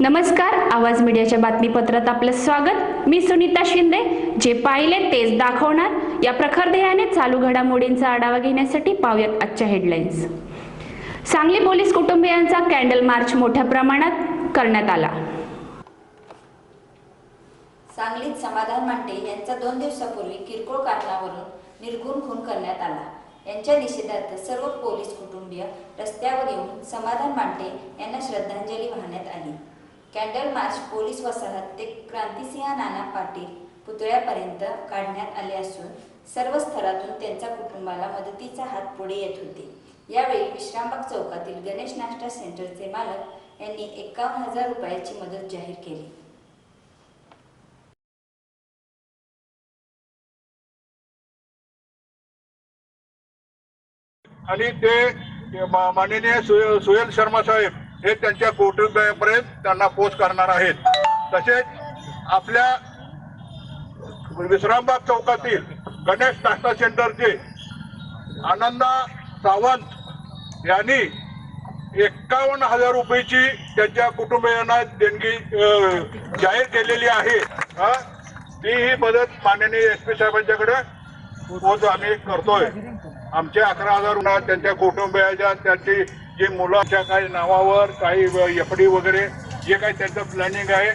नमस्कार आवाज मीडियाच्या बातमीपत्रात आपलं स्वागत. मी सुनीता शिंदे जे पाहिले तेच दाखवणार. या प्रखर ध्येयाने चालू घडामोडींचा आढावा घेण्यासाठी पाहूयात आजच्या हेडलाईन्स सांगली पोलीस कुटुंबियांचा कॅन्डल मार्च मोठ्या प्रमाणात करण्यात आला. सांगलीत समाधान मांडे यांचा दोन दिवसापूर्वी किरकोळ कारणावरून निर्गुण खून करण्यात आला. यांच्या निषेधार्थ सर्व पोलीस कुटुंबीय रस्त्यावर येऊन समाधान मांडे यांना श्रद्धांजली वाहण्यात आली. कॅन्डल मार्च पोलीस वसाहत ते क्रांतिसिंह नाना पाटील पुतळ्यापर्यंत काढण्यात आले असून सर्व स्तरातून त्यांच्या कुटुंबाला मदतीचा हात पुढे येत होते. यावेळी विश्रामबाग चौकातील गणेश नाश्ता सेंटरचे मालक यांनी एकावन्न हजार रुपयाची मदत जाहीर केली. आणि ते माननीय सुहेल शर्मा साहेब हे त्यांच्या कुटुंबियापर्यंत त्यांना पोच करणार आहेत. तसेच आपल्या विश्रामबाग चौकातील गणेश नाश्ता सेंटरचे आनंदा सावंत यांनी एकावन्न हजार रुपयेची त्यांच्या कुटुंबियांना देणगी जाहीर केलेली आहे. ती ही मदत माननीय एस पी साहेबांच्याकडे पोच आम्ही करतोय. आमचे अकरा हजार त्यांच्या कुटुंबियाच्या त्यांची जे मुलाच्या काही नावावर काही एफ डी वगैरे जे काही त्यांचं प्लॅनिंग आहे